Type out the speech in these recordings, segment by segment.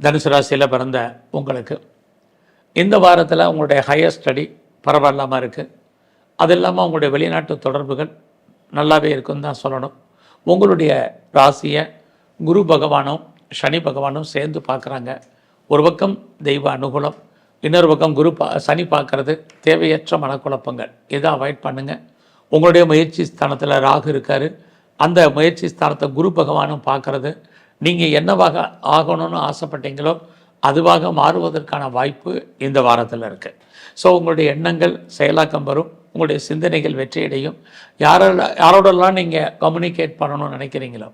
தனுசு ராசியில் பிறந்த உங்களுக்கு. இந்த வாரத்தில் உங்களுடைய ஹையர் ஸ்டடி பரவாயில்லாமல் இருக்குது அது இல்லாமல் உங்களுடைய வெளிநாட்டு தொடர்புகள் நல்லாவே இருக்குன்னு தான் சொல்லணும். உங்களுடைய ராசியை குரு பகவானும் சனி பகவானும் சேர்ந்து பார்க்குறாங்க. ஒரு பக்கம் தெய்வ அனுகூலம் இன்னொரு பக்கம் குரு பா சனி பார்க்குறது தேவையற்ற மனக்குழப்பங்கள். இதை அவாய்ட் பண்ணுங்கள் உங்களுடைய முயற்சி ஸ்தானத்தில் ராகு இருக்கார். அந்த முயற்சி ஸ்தானத்தை குரு பகவானும் பார்க்குறது நீங்கள் என்னவாக ஆகணும்னு ஆசைப்பட்டீங்களோ அதுவாக மாறுவதற்கான வாய்ப்பு இந்த வாரத்தில் இருக்குது ஸோ உங்களுடைய எண்ணங்கள் செயலாக்கம் வரும். உங்களுடைய சிந்தனைகள் வெற்றியடையும். யாரோட யாரோடலாம் நீங்கள் கம்யூனிகேட் பண்ணணும்னு நினைக்கிறீங்களோ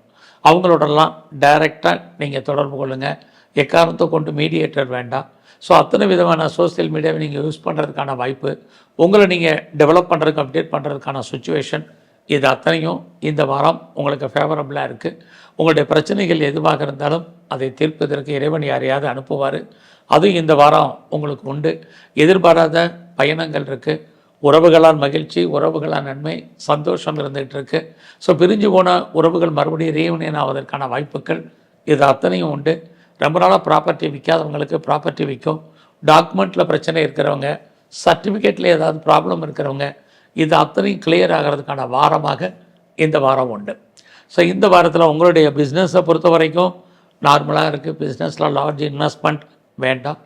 அவங்களோடலாம் டைரெக்டாக நீங்கள் தொடர்பு கொள்ளுங்கள் எக்காரணத்தை கொண்டு மீடியேட்டர் வேண்டாம். ஸோ அத்தனை விதமான சோஷியல் மீடியாவை நீங்கள் யூஸ் பண்ணுறதுக்கான வாய்ப்பு. உங்களை நீங்கள் டெவலப் பண்ணுறதுக்கு அப்டேட் பண்ணுறதுக்கான சுச்சுவேஷன் இது அத்தனையும் இந்த வாரம் உங்களுக்கு ஃபேவரபுளாக இருக்குது உங்களுடைய பிரச்சனைகள் எதுவாக இருந்தாலும் அதை தீர்ப்பதற்கு இறைவன் யாரையாவது அனுப்புவார். அதுவும் இந்த வாரம் உங்களுக்கு உண்டு. எதிர்பாராத பயணங்கள் இருக்குது உறவுகளால் மகிழ்ச்சி உறவுகளால் நன்மை சந்தோஷம் இருந்துகிட்டு இருக்கு. ஸோ பிரிஞ்சு போன உறவுகள் மறுபடியும் ரீயூனியன் ஆவதற்கான வாய்ப்புகள் இது அத்தனையும் உண்டு. ரொம்ப நாளாக ப்ராப்பர்ட்டி விற்காதவங்களுக்கு ப்ராப்பர்ட்டி விற்கும் டாக்குமெண்ட்டில் பிரச்சனை இருக்கிறவங்க சர்டிஃபிகேட்டில் ஏதாவது ப்ராப்ளம் இருக்கிறவங்க இது அத்தனையும் கிளியர் ஆகிறதுக்கான வாரமாக இந்த வாரம் உண்டு. ஸோ இந்த வாரத்தில் உங்களுடைய பிஸ்னஸை பொறுத்த வரைக்கும் நார்மலாக இருக்குது பிஸ்னஸில் லார்ஜ் இன்வெஸ்ட்மெண்ட் வேண்டாம்.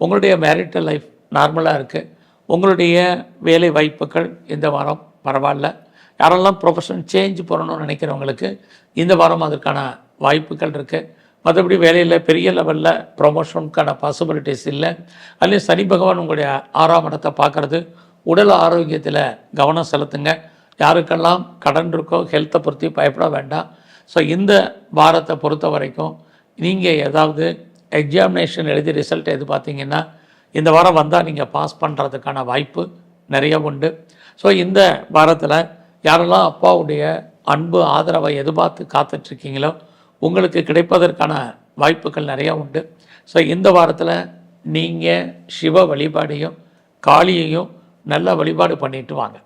உங்களுடைய மேரிட்டல் லைஃப் நார்மலாக இருக்குது உங்களுடைய வேலை வாய்ப்புகள் இந்த வாரம் பரவாயில்ல. யாரெல்லாம் ப்ரொஃபஷன் சேஞ்ச் பண்ணணும்னு நினைக்கிறவங்களுக்கு இந்த வாரம் அதற்கான வாய்ப்புகள் இருக்குது மற்றபடி வேலையில் பெரிய லெவலில் ப்ரொமோஷனுக்கான பாசிபிலிட்டிஸ் இல்லை. அதுலேயும் சனி பகவான் உங்களுடைய ஆறாம் இடத்தை பார்க்குறது உடல் ஆரோக்கியத்தில் கவனம் செலுத்துங்க. யாருக்கெல்லாம் கடன் இருக்கோ ஹெல்த்தை பற்றி பயப்பட வேண்டாம். ஸோ இந்த வாரத்தை பொறுத்த வரைக்கும் நீங்கள் ஏதாவது எக்ஸாமினேஷன் எழுதி ரிசல்ட் எது பார்த்தீங்கன்னா இந்த வாரம் வந்தால் நீங்கள் பாஸ் பண்ணுறதுக்கான வாய்ப்பு நிறைய உண்டு. ஸோ இந்த வாரத்தில் யாரெல்லாம் அப்பாவுடைய அன்பு ஆதரவை எதிர்பார்த்து காத்துட்ருக்கீங்களோ உங்களுக்கு கிடைப்பதற்கான வாய்ப்புகள் நிறையா உண்டு. ஸோ இந்த வாரத்தில் நீங்கள் சிவ வழிபாடையும் காளியையும் நல்லா வழிபாடு பண்ணிட்டு வாங்க.